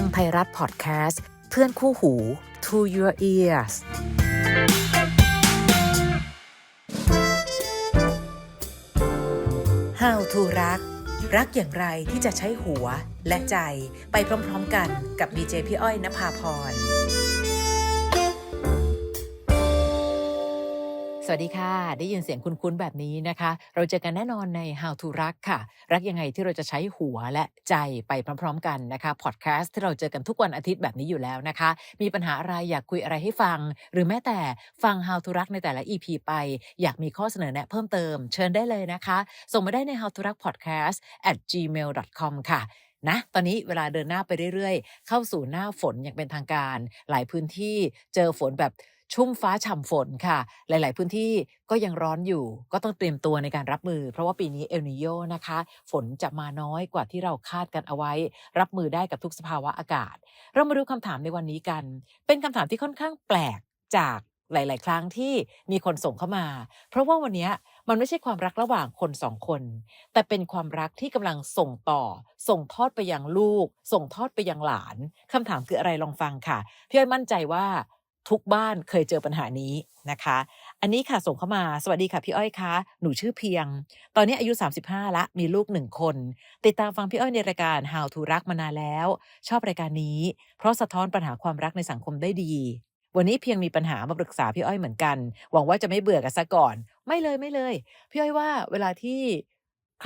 ฟังไทยรัฐพอดแคสต์ เพื่อนคู่หู To Your Ears How to รัก รักอย่างไรที่จะใช้หัวและใจไปพร้อมๆกันกับดีเจพี่อ้อยนภาพร สวัสดีค่ะ ได้ยินเสียงคุ้นๆแบบนี้นะคะ เราเจอกันแน่นอนใน How to รักค่ะ รักยังไงที่เราจะใช้หัวและใจไปพร้อมๆกันนะคะพอดแคสต์ที่เราเจอกันทุกวันอาทิตย์แบบนี้อยู่แล้วนะคะ มีปัญหาอะไรอยากคุยอะไรให้ฟัง หรือแม้แต่ฟัง How to รักในแต่ละ EP ไป อยากมีข้อเสนอแนะเพิ่มเติม เชิญได้เลยนะคะ ส่งมาได้ใน How to รัก podcast at gmail.com ค่ะนะตอนนี้เวลาเดินหน้าไปเรื่อยๆ เข้าสู่หน้าฝนอย่างเป็นทางการ หลายพื้นที่เจอฝนแบบ ชุ่มฟ้าฉ่ำฝนค่ะ หลาย ๆ พื้นที่ก็ยังร้อนอยู่ ก็ต้องเตรียมตัวในการรับมือ เพราะว่าปีนี้เอลนิโยนะคะ ฝนจะมาน้อยกว่าที่เราคาดกันเอาไว้ รับมือได้กับทุกสภาวะอากาศ เรามาดูคำถามในวันนี้กัน เป็นคำถามที่ค่อนข้างแปลกจากหลาย ๆ ครั้งที่มีคนส่งเข้ามา เพราะว่าวันนี้มันไม่ใช่ความรักระหว่างคนสองคน แต่เป็นความรักที่กำลังส่งต่อ ส่งทอดไปยังลูก ส่งทอดไปยังหลานคำถามคืออะไรลองฟังค่ะ พี่อ้อยมั่นใจว่า ทุกบ้านเคยเจอปัญหานี้นะคะ อันนี้ค่ะส่งเข้ามาสวัสดีค่ะพี่อ้อยคะหนูชื่อเพียง ตอนนี้อายุ 35 ละ มีลูกหนึ่งคน ติดตามฟังพี่อ้อยในรายการ How to รักมานานแล้ว ชอบรายการนี้ เพราะสะท้อนปัญหาความรักในสังคมได้ดี วันนี้เพียงมีปัญหามาปรึกษาพี่อ้อยเหมือนกัน หวังว่าจะไม่เบื่อกันซะก่อน ไม่เลยไม่เลย พี่อ้อยว่าเวลาที่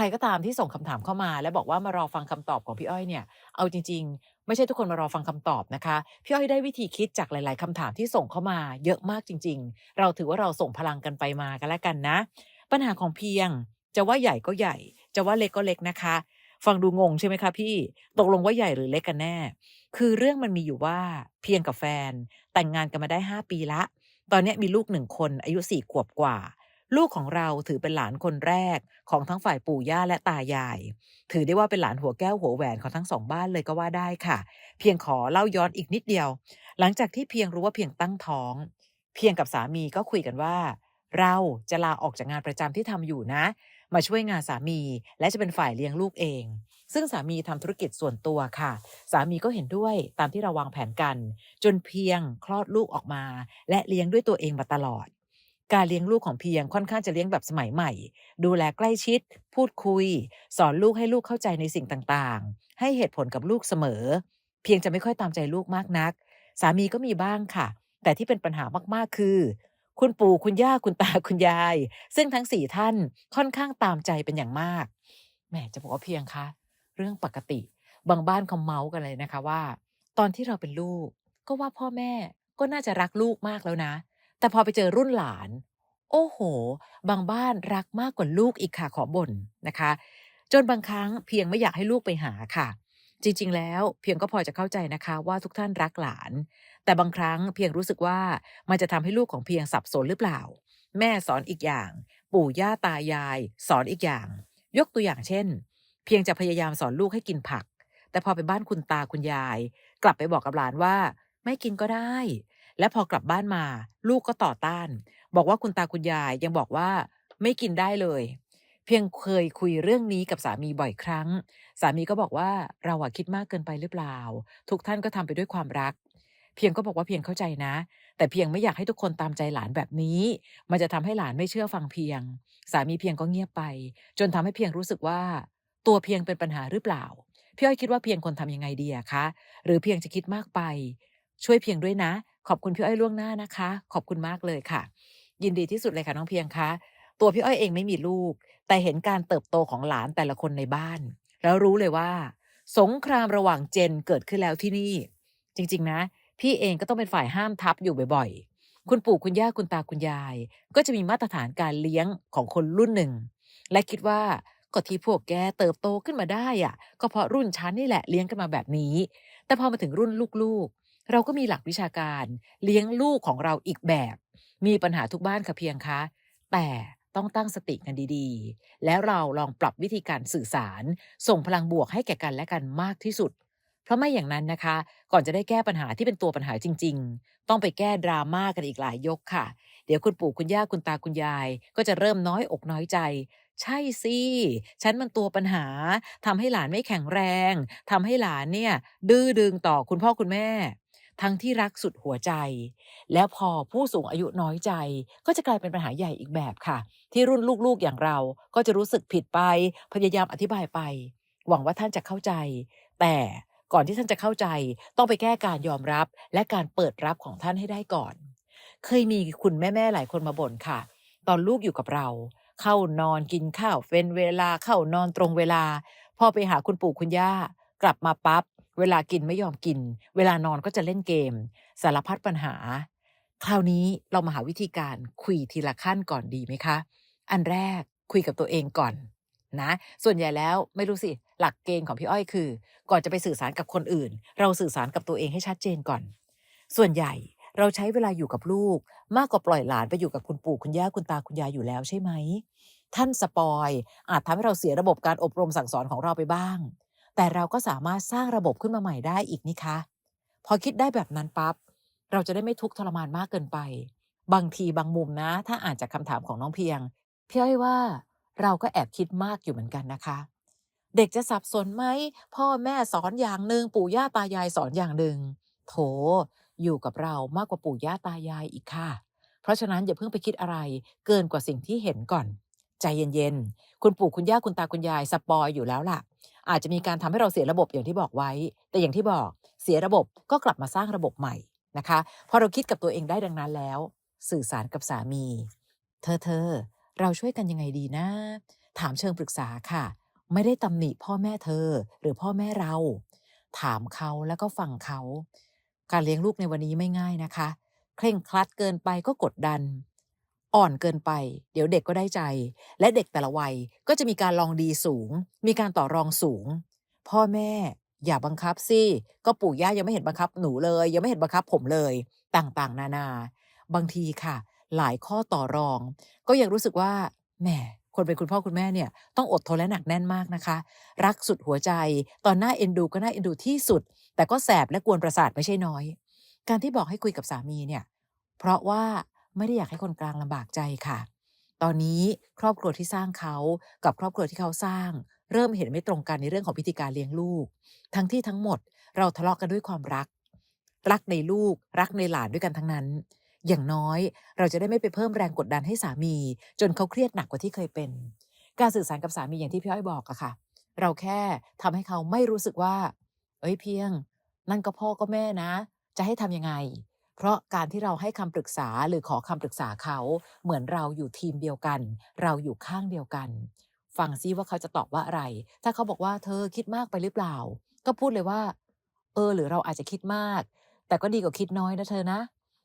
ใครก็ตามที่ส่งคำถามเข้ามาและบอกว่ามารอฟังคำตอบของพี่อ้อยเนี่ยเอาจริงๆ ไม่ใช่ทุกคนมารอฟังคำตอบนะคะพี่อ้อยได้วิธีคิดจากหลาย ๆคำถามที่ส่งเข้ามาเยอะมากจริง ๆ เราถือว่าเราส่งพลังกันไปมากันแล้วกันนะ ปัญหาของเพียง จะว่าใหญ่ก็ใหญ่ จะว่าเล็กก็เล็กนะคะ ฟังดูงงใช่ไหมคะพี่ตกลงว่าใหญ่หรือเล็กกันแน่ คือเรื่องมันมีอยู่ว่าเพียงกับแฟน แต่งงานกันมาได้ 5 ปีละ ตอนนี้มีลูกหนึ่งคนอายุสี่ขวบกว่า ลูกของเราถือเป็นหลานคนแรกของทั้งฝ่ายปู่ย่าและตายาย ถือได้ว่าเป็นหลานหัวแก้วหัวแหวนของทั้งสองบ้านเลยก็ว่าได้ค่ะ เพียงขอเล่าย้อนอีกนิดเดียว หลังจากที่เพียงรู้ว่าเพียงตั้งท้อง เพียงกับสามีก็คุยกันว่า เราจะลาออกจากงานประจำที่ทำอยู่นะ มาช่วยงานสามีและจะเป็นฝ่ายเลี้ยงลูกเอง ซึ่งสามีทำธุรกิจส่วนตัวค่ะ สามีก็เห็นด้วยตามที่เราวางแผนกัน จนเพียงคลอดลูกออกมา และเลี้ยงด้วยตัวเองมาตลอด เลี้ยงลูกของเพียงค่อนข้างจะเลี้ยงแบบสมัยใหม่ ดูแลใกล้ชิด พูดคุย สอนลูกให้ลูกเข้าใจในสิ่งต่างๆ ให้เหตุผลกับลูกเสมอ เพียงจะไม่ค่อยตามใจลูกมากนัก สามีก็มีบ้างค่ะ แต่ที่เป็นปัญหามากๆคือ คุณปู่คุณย่าคุณตาคุณยาย ซึ่งทั้งสี่ท่านค่อนข้างตามใจเป็นอย่างมากแหมจะบอกว่าเพียงคะเรื่องปกติ บางบ้านเขาเมาส์กันเลยนะคะว่า ตอนที่เราเป็นลูก ก็ว่าพ่อแม่ก็น่าจะรักลูกมากแล้วนะ แต่พอไปเจอรุ่นหลาน โอ้โห บางบ้านรักมากกว่าลูกอีกค่ะขอบ่นนะคะ จนบางครั้งเพียงไม่อยากให้ลูกไปหาค่ะ จริง ๆ แล้วเพียงก็พอจะเข้าใจนะคะว่าทุกท่านรักหลาน แต่บางครั้งเพียงรู้สึกว่ามันจะทำให้ลูกของเพียงสับสนหรือเปล่า แม่สอนอีกอย่าง ปู่ย่าตายาย สอนอีกอย่าง ยกตัวอย่างเช่น เพียงจะพยายามสอนลูกให้กินผัก แต่พอไปบ้านคุณตาคุณยาย กลับไปบอกกับหลานว่า ไม่กินก็ได้ และพอกลับบ้านมาลูกก็ต่อต้านบอกว่าคุณตาคุณยายยังบอกว่าไม่กินได้เลย เพียงเคยคุยเรื่องนี้กับสามีบ่อยครั้ง สามีก็บอกว่าเราอะคิดมากเกินไปหรือเปล่า ทุกท่านก็ทำไปด้วยความรัก เพียงก็บอกว่าเพียงเข้าใจนะ แต่เพียงไม่อยากให้ทุกคนตามใจหลานแบบนี้ มันจะทำให้หลานไม่เชื่อฟังเพียง สามีเพียงก็เงียบไป จนทำให้เพียงรู้สึกว่า ตัวเพียงเป็นปัญหาหรือเปล่าพี่อ้อยคิดว่าเพียงควรทำยังไงดีอะคะ หรือเพียงจะคิดมากไป ช่วยเพียงด้วยนะ ขอบคุณพี่อ้อยล่วงหน้านะคะ ขอบคุณมากเลยค่ะ ยินดีที่สุดเลยค่ะน้องเพียงคะตัวพี่อ้อยเองไม่มีลูก แต่เห็นการเติบโตของหลานแต่ละคนในบ้าน แล้วรู้เลยว่า สงครามระหว่างเจนเกิดขึ้นแล้วที่นี่ จริง ๆ นะ พี่เองก็ต้องเป็นฝ่ายห้ามทับอยู่บ่อยๆ คุณปู่คุณย่าคุณตาคุณยาย ก็จะมีมาตรฐานการเลี้ยงของคนรุ่นหนึ่ง และคิดว่าก็ที่พวกแกเติบโตขึ้นมาได้อะก็เพราะรุ่นชั้นนี่แหละเลี้ยงกันมาแบบนี้ แต่พอมาถึงรุ่นลูกๆ เราก็มีหลักวิชาการเลี้ยงลูกของเราอีกแบบมีปัญหาทุกบ้านค่ะเพียงคะแต่ต้องตั้งสติกันดีๆ แล้วเราลองปรับวิธีการสื่อสาร ส่งพลังบวกให้แก่กันและกันมากที่สุด เพราะไม่อย่างนั้นนะคะ ก่อนจะได้แก้ปัญหาที่เป็นตัวปัญหาจริง ๆ ต้องไปแก้ดราม่ากันอีกหลายยกค่ะ เดี๋ยวคุณปู่คุณย่าคุณตาคุณยาย ก็จะเริ่มน้อยอกน้อยใจ ใช่สิฉันมันตัวปัญหาทำให้หลานไม่แข็งแรงทำให้หลานเนี่ย ดื้อดึงต่อคุณพ่อคุณแม่ ทั้งที่รักสุดหัวใจ แล้วพอผู้สูงอายุน้อยใจ ก็จะกลายเป็นปัญหาใหญ่อีกแบบค่ะ ที่รุ่นลูกๆอย่างเราก็จะรู้สึกผิดไปพยายามอธิบายไป หวังว่าท่านจะเข้าใจ แต่ก่อนที่ท่านจะเข้าใจ ต้องไปแก้การยอมรับ และการเปิดรับของท่านให้ได้ก่อน เคยมีคุณแม่ๆหลายคนมาบ่นค่ะ ตอนลูกอยู่กับเรา เข้านอนกินข้าวเป็นเวลาเข้านอนตรงเวลา พอไปหาคุณปู่คุณย่ากลับมาปั๊บ เวลากินไม่ยอมกิน เวลานอนก็จะเล่นเกม สารพัดปัญหา คราวนี้เรามาหาวิธีการคุยทีละขั้นก่อนดีไหมคะ อันแรกคุยกับตัวเองก่อนนะ ส่วนใหญ่แล้วไม่รู้สิ หลักเกณฑ์ของพี่อ้อยคือ ก่อนจะไปสื่อสารกับคนอื่น เราสื่อสารกับตัวเองให้ชัดเจนก่อน ส่วนใหญ่เราใช้เวลาอยู่กับลูก มากกว่าปล่อยหลานไปอยู่กับคุณปู่คุณย่าคุณตาคุณยายอยู่แล้วใช่ไหม ท่านสปอยอาจทำให้เราเสียระบบการอบรมสั่งสอนของเราไปบ้าง แต่เราก็สามารถสร้างระบบขึ้นมาใหม่ได้อีกนี่คะพอคิดได้แบบนั้นปั๊บเราจะได้ไม่ทุกข์ทรมานมากเกินไป บางทีบางมุมนะ ถ้าอ่านจากคำถามของน้องเพียงพี่อ้อยว่าเราก็แอบคิดมากอยู่เหมือนกันนะคะ เด็กจะสับสนไหมพ่อแม่สอนอย่างหนึ่งปู่ย่าตายายสอนอย่างหนึ่งโถ อยู่กับเรามากกว่าปู่ย่าตายายอีกค่ะ เพราะฉะนั้นอย่าเพิ่งไปคิดอะไรเกินกว่าสิ่งที่เห็นก่อน ใจเย็นๆคุณปู่คุณย่าคุณตาคุณยายสปอยอยู่แล้วล่ะ อาจจะมีการทำให้เราเสียระบบอย่างที่บอกไว้ แต่อย่างที่บอกเสียระบบก็กลับมาสร้างระบบใหม่นะคะพอเราคิดกับตัวเองได้ดังนั้นแล้ว สื่อสารกับสามี เธอเธอเราช่วยกันยังไงดีนะ ถามเชิงปรึกษาค่ะ ไม่ได้ตำหนิพ่อแม่เธอหรือพ่อแม่เรา ถามเขาแล้วก็ฟังเขา การเลี้ยงลูกในวันนี้ไม่ง่ายนะคะ เคร่งครัดเกินไปก็กดดัน อ่อนเกินไป เดี๋ยวเด็กก็ได้ใจ และเด็กแต่ละวัยก็จะมีการลองดีสูง มีการต่อรองสูง พ่อแม่อย่าบังคับสิก็ปู่ย่ายังไม่เห็นบังคับหนูเลย ยังไม่เห็นบังคับผมเลย ต่างๆ นานา บางทีค่ะ หลายข้อต่อรอง ก็ยังรู้สึกว่าแหมคนเป็นคุณพ่อคุณแม่เนี่ยต้องอดทนและหนักแน่นมากนะคะ รักสุดหัวใจ ตอนหน้าเอ็นดูก็น่าเอ็นดูที่สุด แต่ก็แสบและกวนประสาทไม่ใช่น้อย การที่บอกให้คุยกับสามีเนี่ย เพราะว่า ไม่ได้อยากให้คนกลางลำบากใจค่ะ ตอนนี้ครอบครัวที่สร้างเขากับครอบครัวที่เขาสร้าง เริ่มเห็นไม่ตรงกันในเรื่องของพิธีการเลี้ยงลูก ทั้งที่ทั้งหมดเราทะเลาะกันด้วยความรัก รักในลูก รักในหลานด้วยกันทั้งนั้น อย่างน้อยเราจะได้ไม่ไปเพิ่มแรงกดดันให้สามี จนเขาเครียดหนักกว่าที่เคยเป็น การสื่อสารกับสามีอย่างที่พี่อ้อยบอกอะค่ะ เราแค่ทำให้เขาไม่รู้สึกว่า เอ้ยเพียง นั่นก็พ่อก็แม่นะ จะให้ทำยังไง เพราะการที่เราให้คำปรึกษาหรือขอคำปรึกษาเขาเหมือนเราอยู่ทีมเดียวกัน เราอยู่ข้างเดียวกัน ฟังซิว่าเขาจะตอบว่าอะไร ถ้าเขาบอกว่าเธอคิดมากไปหรือเปล่า ก็พูดเลยว่า เออ หรือเราอาจจะคิดมาก แต่ก็ดีกว่าคิดน้อยนะเธอนะ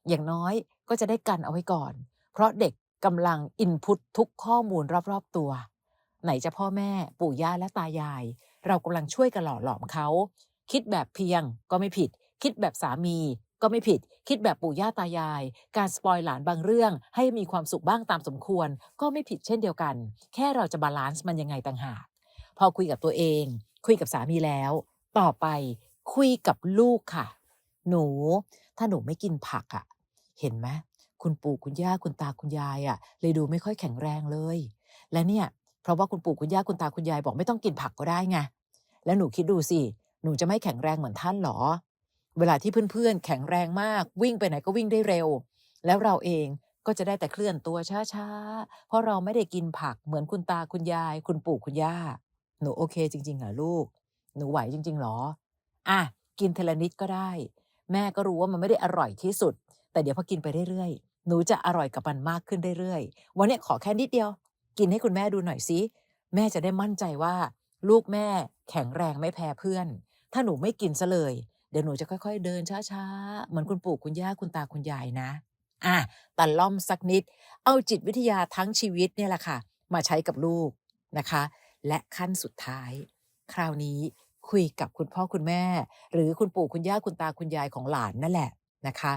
อย่างน้อยก็จะได้กันเอาไว้ก่อน เพราะเด็กกำลังอินพุตทุกข้อมูลรอบๆตัว ไหนจะพ่อแม่ปู่ย่าและตายาย เรากำลังช่วยกันหล่อหลอมเขา คิดแบบเพียงก็ไม่ผิด คิดแบบสามี ก็ไม่ผิดคิดแบบปู่ย่าตายาย การสปอยหลานบางเรื่องให้มีความสุขบ้างตามสมควร ก็ไม่ผิดเช่นเดียวกัน แค่เราจะบาลานซ์มันยังไงต่างหาก พอคุยกับตัวเอง คุยกับสามีแล้ว ต่อไปคุยกับลูกค่ะ หนู ถ้าหนูไม่กินผักอะ่ะ เห็นไหมคุณปู่คุณย่าคุณตาคุณยายอะ่ะ เลยดูไม่ค่อยแข็งแรงเลย และเนี่ยเพราะว่าคุณปู่คุณย่าคุณตาคุณยายบอกไม่ต้องกินผักก็ได้ไงแล้วหนูคิดดูสิหนูจะไม่แข็งแรงเหมือนท่านหรอ เวลาที่เพื่อนๆแข็งแรงมากวิ่งไปไหนก็วิ่งได้เร็ว แล้วเราเองก็จะได้แต่เคลื่อนตัวช้าๆ เพราะเราไม่ได้กินผักเหมือนคุณตาคุณยาย คุณปู่คุณย่า หนูโอเคจริงๆเหรอลูก หนูไหวจริงๆหรอ อะ กินเทลนิดก็ได้ แม่ก็รู้ว่ามันไม่ได้อร่อยที่สุด แต่เดี๋ยวพอกินไปเรื่อยๆ หนูจะอร่อยกับมันมากขึ้นเรื่อยๆ วันนี้ขอแค่นิดเดียว กินให้คุณแม่ดูหน่อยสิแม่จะได้มั่นใจว่า ลูกแม่แข็งแรงไม่แพ้เพื่อน ถ้าหนูไม่กินซะเลย เดี๋ยวหนูจะค่อยๆเดินช้าๆ เหมือนคุณปู่คุณย่าคุณตาคุณยายนะอะตัดล่อมสักนิด เอาจิตวิทยาทั้งชีวิตเนี่ยแหละค่ะ มาใช้กับลูกนะคะ และขั้นสุดท้าย คราวนี้คุยกับคุณพ่อคุณแม่ หรือคุณปู่คุณย่าคุณตาคุณยายของหลานนั่นแหละนะคะ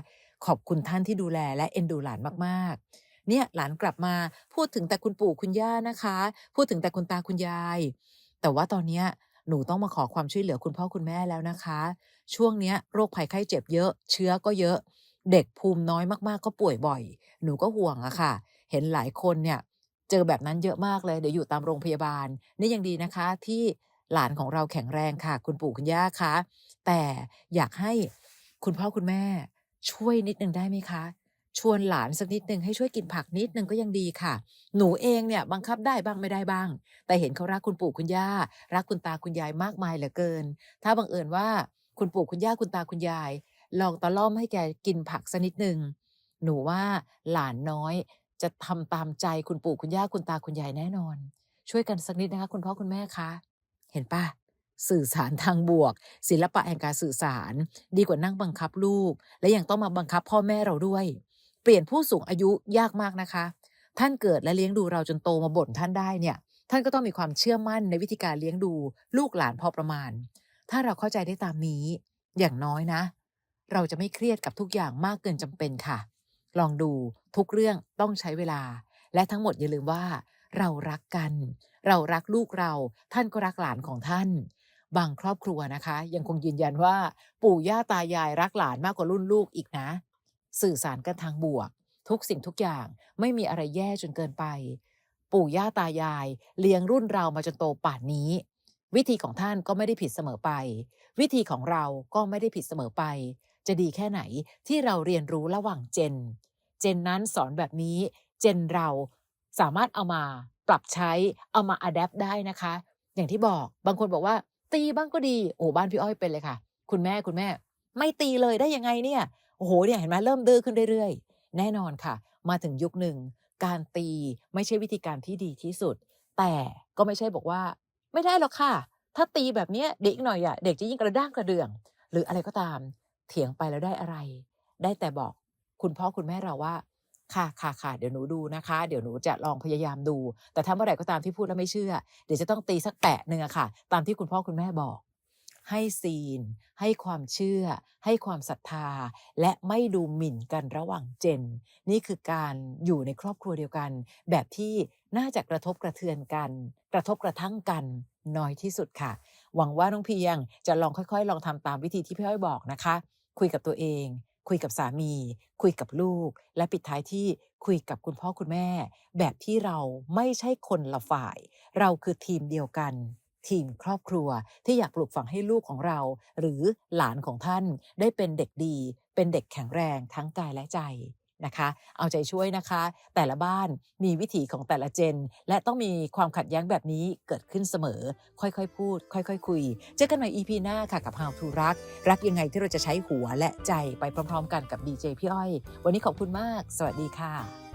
ขอบคุณท่านที่ดูแลและเอ็นดูหลานมากๆ เนี่ยหลานกลับมาพูดถึงแต่คุณปู่คุณย่านะคะ พูดถึงแต่คุณตาคุณยาย แต่ว่าตอนเนี้ย หนูต้องมาขอความช่วยเหลือคุณพ่อคุณแม่แล้วนะคะช่วงเนี้ยโรคภัยไข้เจ็บเยอะเชื้อก็เยอะ เด็กภูมิน้อยมากๆ ก็ป่วยบ่อย หนูก็ห่วงอะค่ะ เห็นหลายคนเนี่ยเจอแบบนั้นเยอะมากเลยเดี๋ยวอยู่ตามโรงพยาบาล นี่ยังดีนะคะที่หลานของเราแข็งแรงค่ะ คุณปู่คุณย่าคะแต่อยากให้คุณพ่อคุณแม่ช่วยนิดนึงได้ไหมคะ หลานสักนิดนึงให้ช่วยกินผักนิดนึงก็ยังดีค่ะ หนูเองเนี่ยบังคับได้บ้างไม่ได้บ้าง แต่เห็นเขารักคุณปู่คุณย่า รักคุณตาคุณยายมากมายเหลือเกิน ถ้าบังเอิญว่าคุณปู่คุณย่าคุณตาคุณยาย ลองตะล่อมให้แกกินผักสักนิดหนึ่งหนูว่าหลานน้อยจะทำตามใจคุณปู่คุณย่าคุณตาคุณยายแน่นอน ช่วยกันสักนิดนะคะคุณพ่อคุณแม่คะเห็นปะสื่อสารทางบวก ศิลปะแห่งการสื่อสาร ดีกว่านั่งบังคับลูก และยังต้องมาบังคับพ่อแม่เราด้วย ลี่ยนผู้สูงอายุยากมากนะคะ ท่านเกิดและเลี้ยงดูเราจนโตมาบ่นท่านได้เนี่ย ท่านก็ต้องมีความเชื่อมั่นในวิธีการเลี้ยงดูลูกหลานพอประมาณ ถ้าเราเข้าใจได้ตามนี้ อย่างน้อยนะ เราจะไม่เครียดกับทุกอย่างมากเกินจำเป็นค่ะ ลองดูทุกเรื่องต้องใช้เวลา และทั้งหมดอย่าลืมว่า เรารักกัน เรารักลูกเรา ท่านก็รักหลานของท่าน บางครอบครัวนะคะ ยังคงยืนยันว่า ปู่ย่าตายายรักหลานมากกว่ารุ่นลูกอีกนะ สื่อสารกันทางบวก ทุกสิ่งทุกอย่างไม่มีอะไรแย่จนเกินไป ปู่ย่าตายาย เลี้ยงรุ่นเรามาจนโตป่านนี้ วิธีของท่านก็ไม่ได้ผิดเสมอไป วิธีของเราก็ไม่ได้ผิดเสมอไป จะดีแค่ไหนที่เราเรียนรู้ระหว่างเจน เจนนั้นสอนแบบนี้ เจนเราสามารถเอามาปรับใช้เอามาอัดแอปได้นะคะ อย่างที่บอกบางคนบอกว่า ตีบ้างก็ดีโอ้บ้านพี่อ้อยเป็นเลยค่ะ คุณแม่คุณแม่ ไม่ตีเลยได้ยังไงเนี่ย โอ้โหเนี่ยเห็นไหมเริ่มดื้อขึ้นเรื่อยๆ แน่นอนค่ะ มาถึงยุคหนึ่ง การตีไม่ใช่วิธีการที่ดีที่สุด แต่ก็ไม่ใช่บอกว่า ไม่ได้หรอกค่ะ ถ้าตีแบบเนี้ยเด็กหน่อยอะเด็กจะยิ่งกระด้างกระเดื่อง หรืออะไรก็ตาม เถียงไปแล้วได้อะไร ได้แต่บอกคุณพ่อคุณแม่เราว่า ค่ะค่ะค่ะเดี๋ยวหนูดูนะคะ เดี๋ยวหนูจะลองพยายามดู แต่ถ้าเมื่อไหร่ก็ตามที่พูดแล้วไม่เชื่อ เดี๋ยวจะต้องตีสักแปะหนึ่งอะค่ะ ตามที่คุณพ่อคุณแม่บอก ให้ซีนให้ความเชื่อ ให้ความศรัทธา และไม่ดูหมิ่นกันระหว่างเจน นี่คือการอยู่ในครอบครัวเดียวกัน แบบที่น่าจะกระทบกระเทือนกัน กระทบกระทั่งกันน้อยที่สุดค่ะ หวังว่าน้องเพียงจะลองค่อยๆ ลองทำตามวิธีที่พี่อ้อยบอกนะคะ คุยกับตัวเอง คุยกับสามี คุยกับลูก และปิดท้ายที่คุยกับคุณพ่อคุณแม่ แบบที่เราไม่ใช่คนละฝ่าย เราคือทีมเดียวกัน ทีมครอบครัวที่อยากปลูกฝังให้ลูกของเรา หรือหลานของท่านได้เป็นเด็กดี เป็นเด็กแข็งแรงทั้งกายและใจนะคะ เอาใจช่วยนะคะ แต่ละบ้านมีวิถีของแต่ละเจน และต้องมีความขัดแย้งแบบนี้เกิดขึ้นเสมอ ค่อยๆ พูด ค่อย ๆ คุย เจอกันใหม่ EP หน้าค่ะกับ How to รัก รักยังไงที่เราจะใช้หัวและใจไปพร้อม ๆ กันกับดีเจพี่อ้อย วันนี้ขอบคุณมาก สวัสดีค่ะ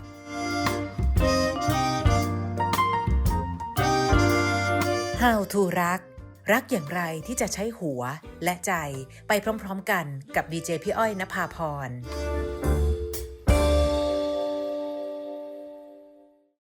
How to รัก รักอย่างไรที่จะใช้หัวและใจไปพร้อมๆกันกับดีเจพี่อ้อยนภาพร